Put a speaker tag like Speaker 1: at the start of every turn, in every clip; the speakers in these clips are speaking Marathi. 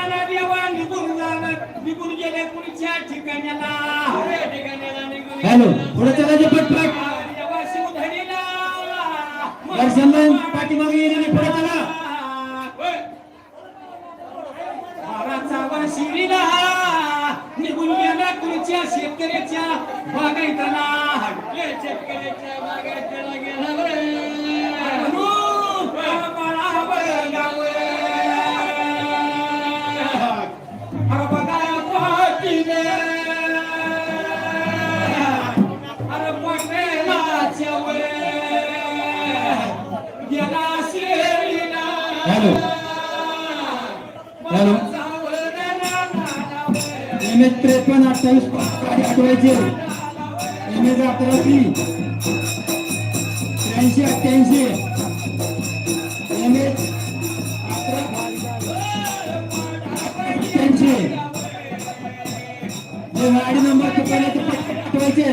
Speaker 1: मनाला देवा निघून झाला निघून गेले? कुणीच्या ठिकाण्याला.
Speaker 2: हॅलो पुढे पटपट.
Speaker 1: देवा शिवधनीला
Speaker 2: दर्शनला पाठीमागे येणारे पुढे. Hello hello. एम एच त्रेपन्न अठ्ठावीस गाडी आठवायचे एम एच त्र्याऐंशी अठ्ठ्याऐंशी. एम एच अठ्ठ्याऐंशी जे गाडी नंबर चुकवला ते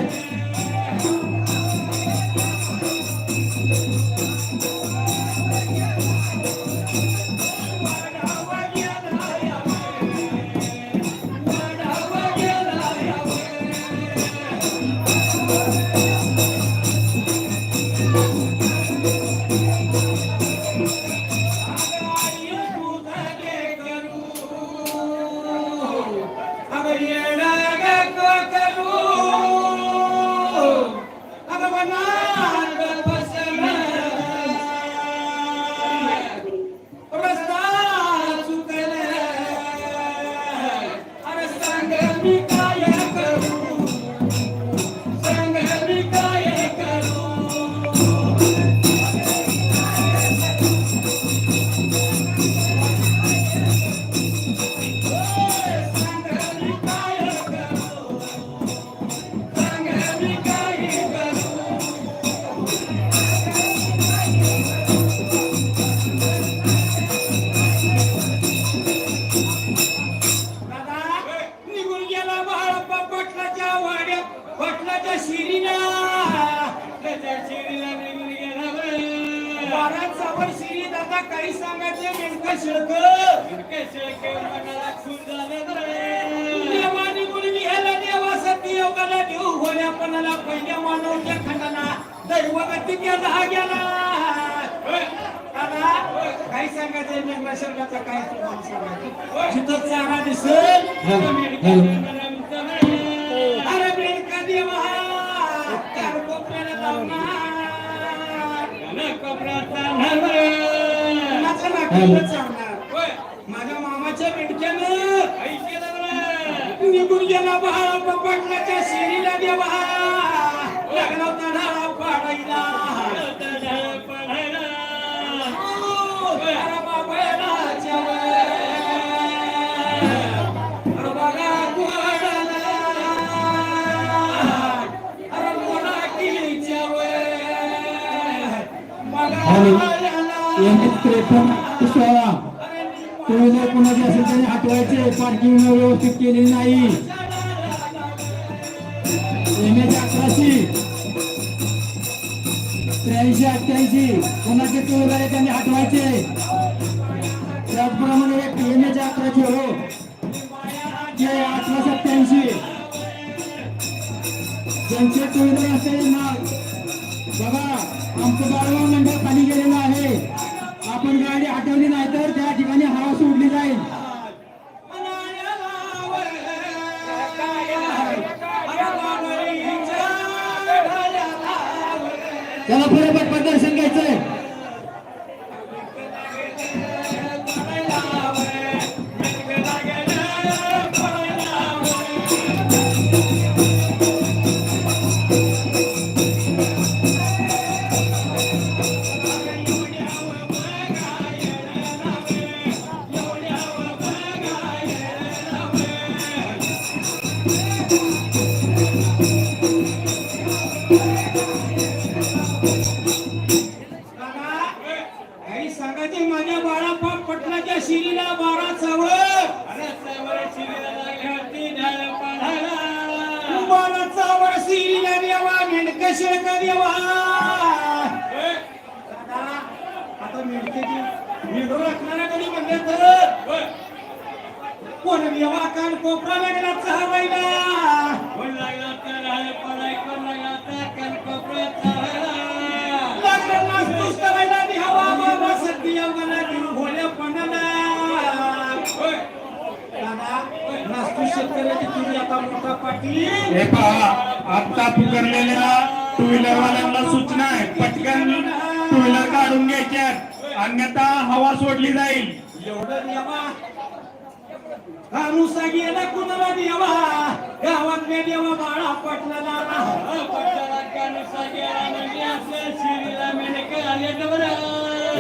Speaker 2: वर शिरीत आता काही सांगायचं? नेमकं शिळक.
Speaker 3: इतके शेळके मनाला झाले
Speaker 2: योगाला देऊ होण्या पणाला पहिल्या मानवच्या खंडाला. दैवगती गेला
Speaker 3: होय.
Speaker 2: दादा, काही सांगायचं? नेमका शर्माचा काय तुम्हाला सांगायचं? जिथं चारा दिसेल माझ्या मामाच्या
Speaker 3: बरं.
Speaker 2: निघून गेला बहाळ पकडल्याच्या शिरीला देवा. लागला होता ढाळा पाडायला
Speaker 3: आता झाली
Speaker 1: यांनी
Speaker 2: याला.
Speaker 1: एम त्रेपन्न सोळा
Speaker 2: अरे निम्मा
Speaker 1: टू व्हीलर कोणाची असेल त्यांनी हटवायचे पार्किंग व्यवस्थित केलेली नाही. एम एच अकराशे त्र्याऐंशी अठ्ठ्याऐंशी. कोणाचे टू व्हीलर आहे त्यांनी हटवायचे. त्याचप्रमाणे एक एम एच अकराशे हो. ते अठरा सत्याऐंशी ज्यांचे टू व्हीलर असेल ना बघा. आमचं बाळवा मंडळ खाली गेलेलं आहे. आपण गाडी हटवली नाही तर त्या ठिकाणी हवा सोडली जाईल.
Speaker 2: शिरीला देवा मेंढक शिळक देवा आता मेंढक्याची मेंढरू राखणारा कधी म्हणले तर. कोण देवा कान कोपरा लागला चहावायला
Speaker 3: कोण लागला तर झालं पडाय, कोण लागला तर कानकोपऱ्यात चालायला.
Speaker 2: लागलं देवा बाबा देऊ भोल्या दादा नासतूस शेतकऱ्याची तुम्ही आता मोठा पाटील.
Speaker 4: हे पहा आता पुकारलेल्या टू व्हीलर वाल्यांना सूचना आहे. पटकन टू व्हीलर काढून घ्यायच्यात अन्यथा हवा सोडली जाईल.
Speaker 2: एवढं देवा. हा नुसा गेला कुणाला देवा? गावातल्या देवा बाळा पटला
Speaker 3: अहो, पट्ट्याला कानुसा गेला म्हणजे आपल्या शिरीला मेंढकं आले तर बरं.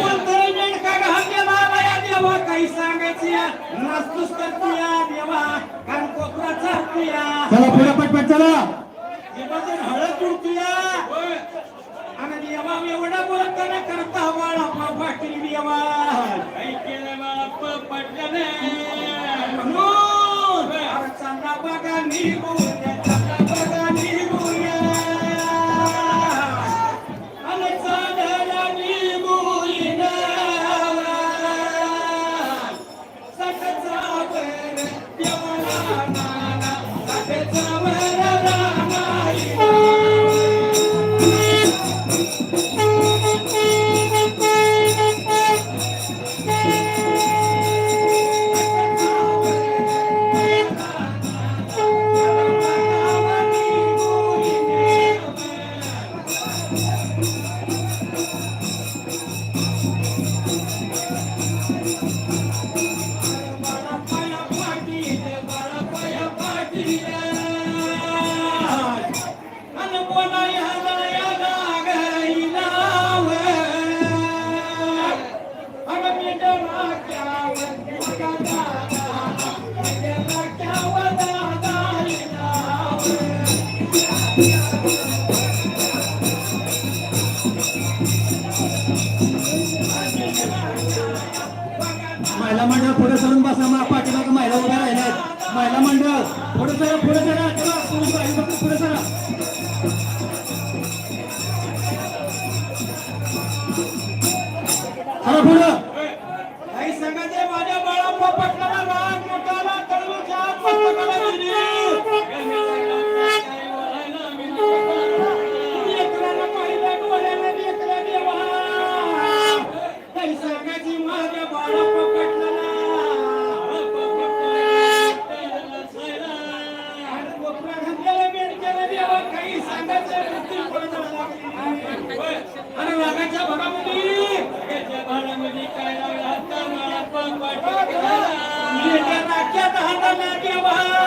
Speaker 2: कोणतरी मेंढका घाल देवा या देवा काही सांगायची नासतूस करतीया देवा. कान कोपरा चालतीया
Speaker 1: चला पुढे पटपट चला.
Speaker 2: देवा जर हळद तुडतीया
Speaker 3: होय.
Speaker 2: आणि देवा एवढा बोलताना करता बाळा पाटील देवा
Speaker 3: काही केलं बाळा पटलं
Speaker 2: म्हणून चांदा बघा Thank
Speaker 1: you. मंडळ पुढे सरून बसा मा पाठीमाग महिला उभ्या राहिल्यात. महिला मंडळ पुढे सरा पुढे सरा चला पुढे सरा
Speaker 2: चला पुढं. जगाच्या
Speaker 1: भगामध्ये भरामध्ये काय लागला नाक्यात हाताला
Speaker 2: देवा.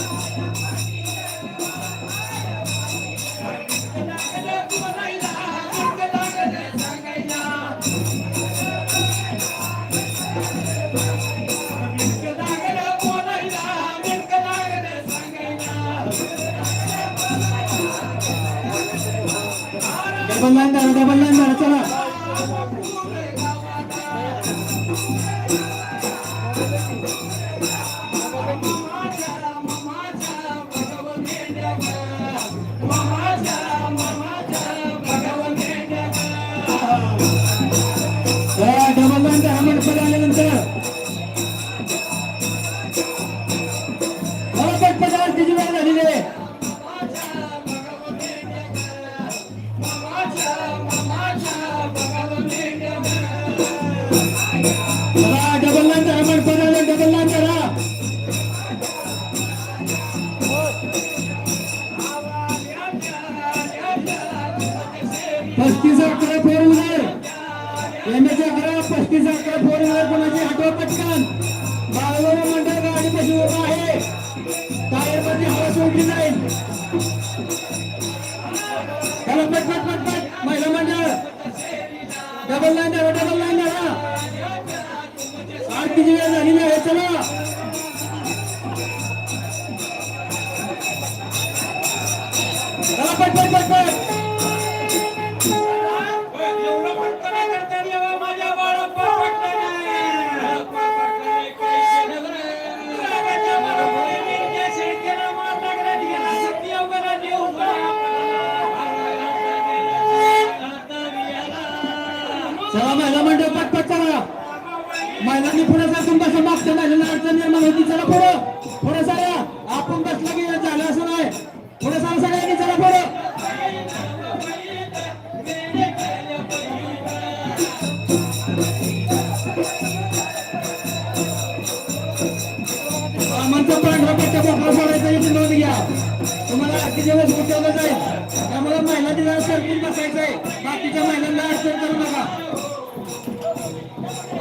Speaker 2: बल्लांदार होता चला. पस्तीस अकरा फोर व्हीलर. अकरा पस्तीस अकरा फोर व्हीलर कोणाची हटवा पटकन? बाळगोरा मंडळ गाडी उभा आहे. टायरमध्ये हवा सोडली
Speaker 1: नाही
Speaker 2: बाकी दिवस चालत जाईल त्यामुळे महिला दिला सरकून बसायचं आहे बाकीच्या महिलांना अडचण करू नका.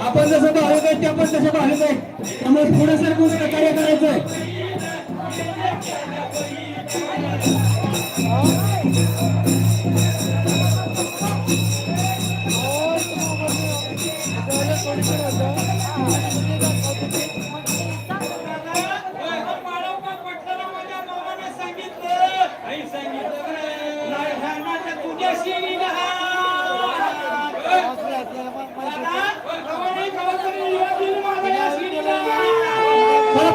Speaker 2: आपण जसं भाविक आहे त्या पण तसं भाविक आहेत. त्यामुळे पुढे सरकून कार्य करायचं आहे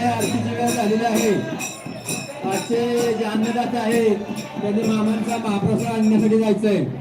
Speaker 2: हे आरती वेळ आहे. आजचे जे अन्नदाते आहेत. त्यांनी मामांचा महाप्रसाद आणण्यासाठी जायचं आहे